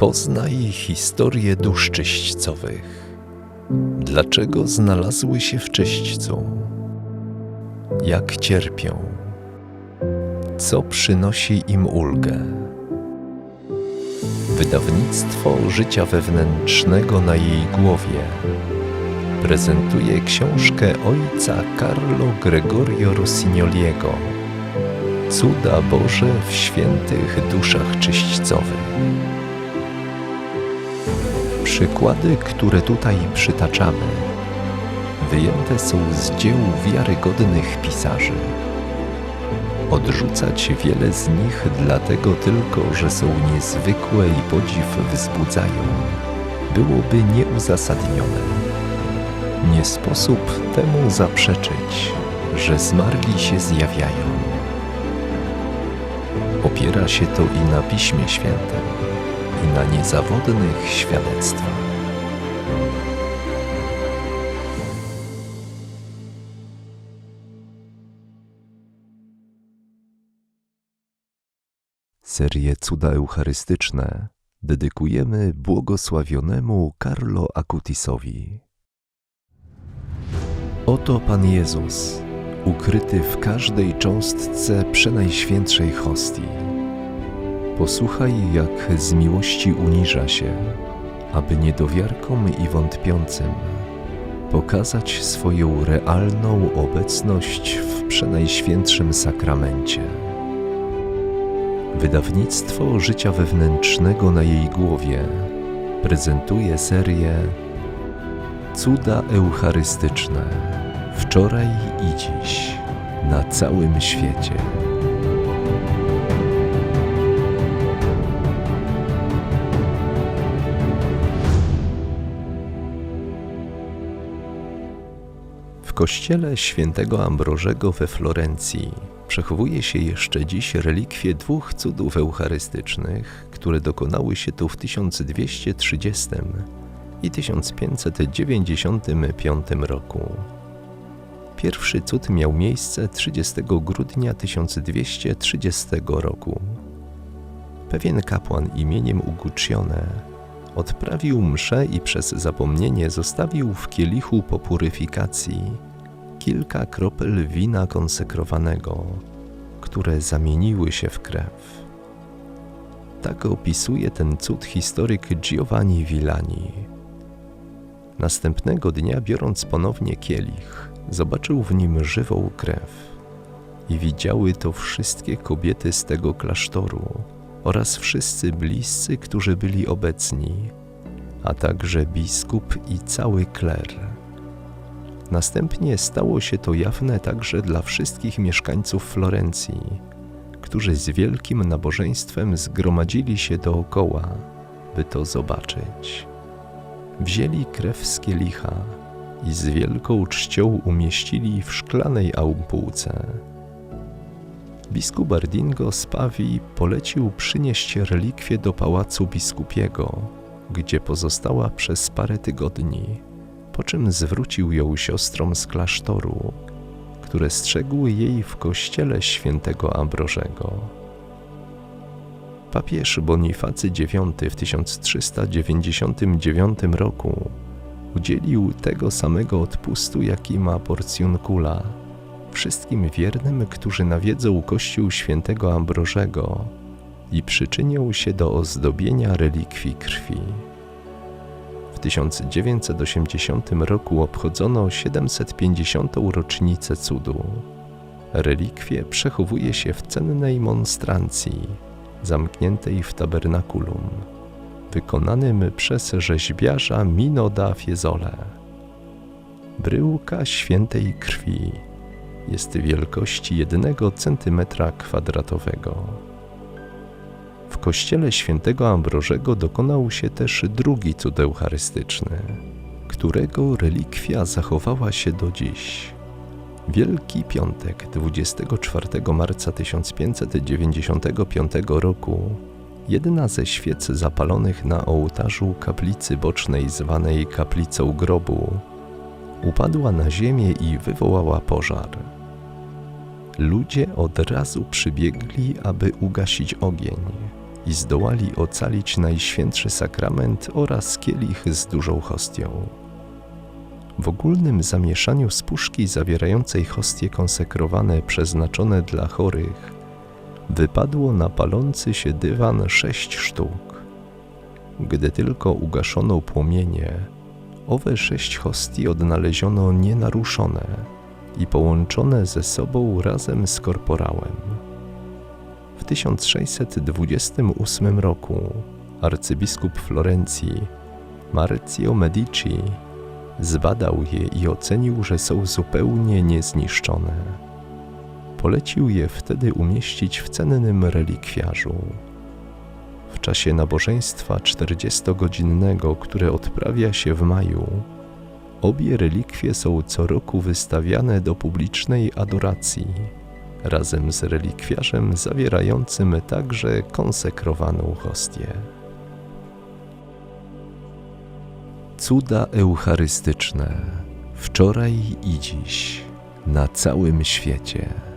Poznaj historię dusz czyśćcowych. Dlaczego znalazły się w czyśćcu? Jak cierpią? Co przynosi im ulgę? Wydawnictwo życia wewnętrznego na jej głowie prezentuje książkę ojca Carlo Gregorio Rossignoliego Cuda Boże w świętych duszach czyśćcowych. Przykłady, które tutaj przytaczamy, wyjęte są z dzieł wiarygodnych pisarzy. Odrzucać wiele z nich dlatego tylko, że są niezwykłe i podziw wzbudzają, byłoby nieuzasadnione. Nie sposób temu zaprzeczyć, że zmarli się zjawiają. Opiera się to i na Piśmie Świętym, i na niezawodnych świadectwach. Serię Cuda Eucharystyczne dedykujemy błogosławionemu Carlo Acutisowi. Oto Pan Jezus, ukryty w każdej cząstce przenajświętszej hostii. Posłuchaj, jak z miłości uniża się, aby niedowiarkom i wątpiącym pokazać swoją realną obecność w przenajświętszym sakramencie. Wydawnictwo życia wewnętrznego na jej głowie prezentuje serię Cuda Eucharystyczne wczoraj i dziś na całym świecie. Kościele świętego Ambrożego we Florencji przechowuje się jeszcze dziś relikwie dwóch cudów eucharystycznych, które dokonały się tu w 1230 i 1595 roku. Pierwszy cud miał miejsce 30 grudnia 1230 roku. Pewien kapłan imieniem Uguccione odprawił mszę i przez zapomnienie zostawił w kielichu po puryfikacji kilka kropel wina konsekrowanego, które zamieniły się w krew. Tak opisuje ten cud historyk Giovanni Villani. Następnego dnia, biorąc ponownie kielich, zobaczył w nim żywą krew. I widziały to wszystkie kobiety z tego klasztoru oraz wszyscy bliscy, którzy byli obecni, a także biskup i cały kler. Następnie stało się to jawne także dla wszystkich mieszkańców Florencji, którzy z wielkim nabożeństwem zgromadzili się dookoła, by to zobaczyć. Wzięli krew z kielicha i z wielką czcią umieścili w szklanej ampułce. Biskup Ardingo z Pawii polecił przynieść relikwię do pałacu biskupiego, gdzie pozostała przez parę tygodni, po czym zwrócił ją siostrom z klasztoru, które strzegły jej w kościele świętego Ambrożego. Papież Bonifacy IX w 1399 roku udzielił tego samego odpustu, jaki ma Porcjunkula wszystkim wiernym, którzy nawiedzą Kościół świętego Ambrożego i przyczynią się do ozdobienia relikwii krwi. W 1980 roku obchodzono 750. rocznicę cudu. Relikwie przechowuje się w cennej monstrancji, zamkniętej w tabernakulum, wykonanym przez rzeźbiarza Mino da Fiesole. Bryłka świętej krwi jest wielkości jednego centymetra kwadratowego. W kościele świętego Ambrożego dokonał się też drugi cud eucharystyczny, którego relikwia zachowała się do dziś. Wielki Piątek 24 marca 1595 roku jedna ze świec zapalonych na ołtarzu kaplicy bocznej zwanej kaplicą grobu upadła na ziemię i wywołała pożar. Ludzie od razu przybiegli, aby ugasić ogień i zdołali ocalić Najświętszy Sakrament oraz kielich z dużą hostią. W ogólnym zamieszaniu z puszki zawierającej hostie konsekrowane przeznaczone dla chorych wypadło na palący się dywan sześć sztuk. Gdy tylko ugaszono płomienie, owe sześć hostii odnaleziono nienaruszone i połączone ze sobą razem z korporałem. W 1628 roku arcybiskup Florencji Marzio Medici zbadał je i ocenił, że są zupełnie niezniszczone. Polecił je wtedy umieścić w cennym relikwiarzu. W czasie nabożeństwa 40-godzinnego, które odprawia się w maju, obie relikwie są co roku wystawiane do publicznej adoracji, razem z relikwiarzem zawierającym także konsekrowaną hostię. Cuda eucharystyczne wczoraj i dziś na całym świecie.